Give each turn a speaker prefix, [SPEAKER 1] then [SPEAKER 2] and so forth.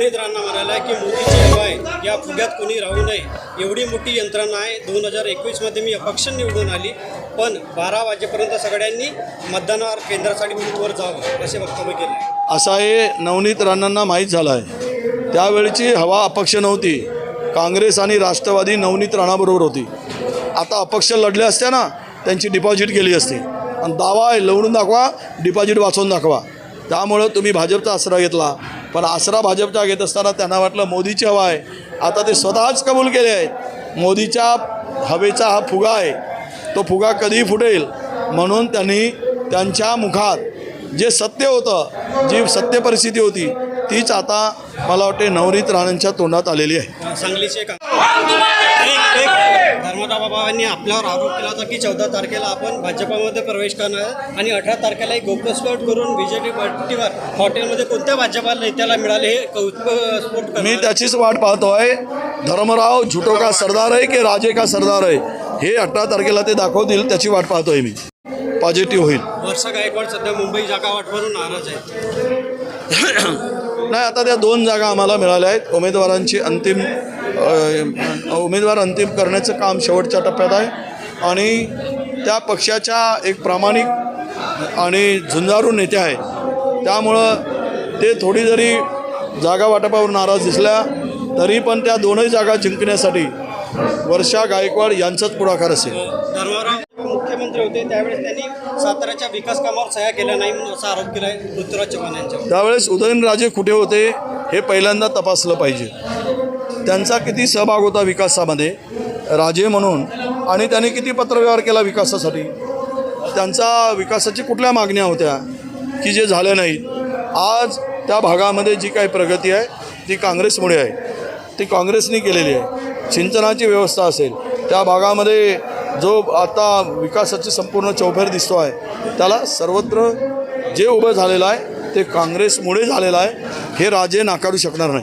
[SPEAKER 1] नवनीतरांना म्हणाला की मोदीची हवा आहे या फुग्यात कोणी राहू नये. एवढी मोठी यंत्रणा आहे. दोन हजार एकवीसमध्ये मी अपक्ष निवडून आली. पण बारा वाजेपर्यंत सगळ्यांनी मतदानावर केंद्रासाठी बूथवर जावं असे वक्तव्य केले
[SPEAKER 2] असा हे नवनीत राणांना माहीत झालं आहे त्यावेळची हवा अपक्ष नव्हती. काँग्रेस आणि राष्ट्रवादी नवनीत राणाबरोबर होती. आता अपक्ष लढले असत्या ना त्यांची डिपॉझिट गेली असती. आणि दावा आहे लवडून दाखवा डिपॉझिट वाचवून दाखवा. त्यामुळं तुम्ही भाजपचा आसरा घेतला. पण आसरा भाजपचा घेत असताना त्यांना वाटलं मोदीची हवा आहे. आता ते स्वतःच कबूल केले आहेत. मोदीच्या हवेचा हा फुगा आहे. तो फुगा कधीही फुटेल. म्हणून त्यांनी त्यांच्या मुखात जे सत्य होतं जी सत्य परिस्थिती होती तीच आता मला वाटते नवरीत राणांच्या तोंडात आलेली आहे.
[SPEAKER 1] सांगलीचे का एक एक धर्मदास बाबांनी आपल्यावर आरोप केला होता की चौदा तारखेला आपण भाजपामध्ये प्रवेश करणार आणि अठरा तारखेला एक गोप्यस्फोट करून बीजेपी पार्टीवर हॉटेलमध्ये कोणत्या भाजपा नेत्याला मिळाले हे कौतुकस्फोट
[SPEAKER 2] मी त्याचीच वाट पाहतोय धर्मराव झुटो का सरदार आहे की राजे का सरदार आहे? हे अठरा तारखेला ते दाखवतील त्याची वाट पाहतोय मी. पॉझिटिव्ह होईल.
[SPEAKER 1] वर्षा गायकवाड सध्या मुंबई जागा वाटवरून नाराज आहे
[SPEAKER 2] नाही आता त्या दोन जागा आम्हाला मिळाल्या आहेत. उमेदवारांची अंतिम उमेदवार अंतिम करण्याचं काम शेवटच्या टप्प्यात आहे. आणि त्या पक्षाच्या एक प्रामाणिक आणि झुंजारू नेते आहेत. त्यामुळं ते थोडी जरी जागा वाटपावर नाराज दिसल्या तरी पण त्या दोनही जागा जिंकण्यासाठी वर्षा गायकवाड यांचाच पुढाकार असेल.
[SPEAKER 1] मुख्यमंत्री होते त्यावेळेस त्यांनी साताऱ्याच्या विकास कामावर सह्या केल्या नाही म्हणून असा आरोप केला आहे पृथ्वीराज चव्हाण यांच्यावर.
[SPEAKER 2] त्यावेळेस उदयनराजे कुठे होते हे पहिल्यांदा तपासलं पाहिजे. त्यांचा किती सहभाग होता विकासामध्ये? राजे म्हणून. आणि त्यांनी किती पत्रव्यवहार केला विकासासाठी? त्यांचा विकासाची कुठल्या मागण्या होत्या? की जे झाल्या नाहीत आज त्या भागामध्ये जी काही प्रगती आहे ती काँग्रेसमुळे आहे. ती काँग्रेसने केलेली आहे. सिंचनाची व्यवस्था असेल त्या भागामध्ये जो आता विकासाची संपूर्ण चौफेर दिसतो आहे त्याला सर्वत्र जे उभं झालेलं आहे ते काँग्रेसमुळे झालेलं आहे हे राजे नाकारू शकणार नाही.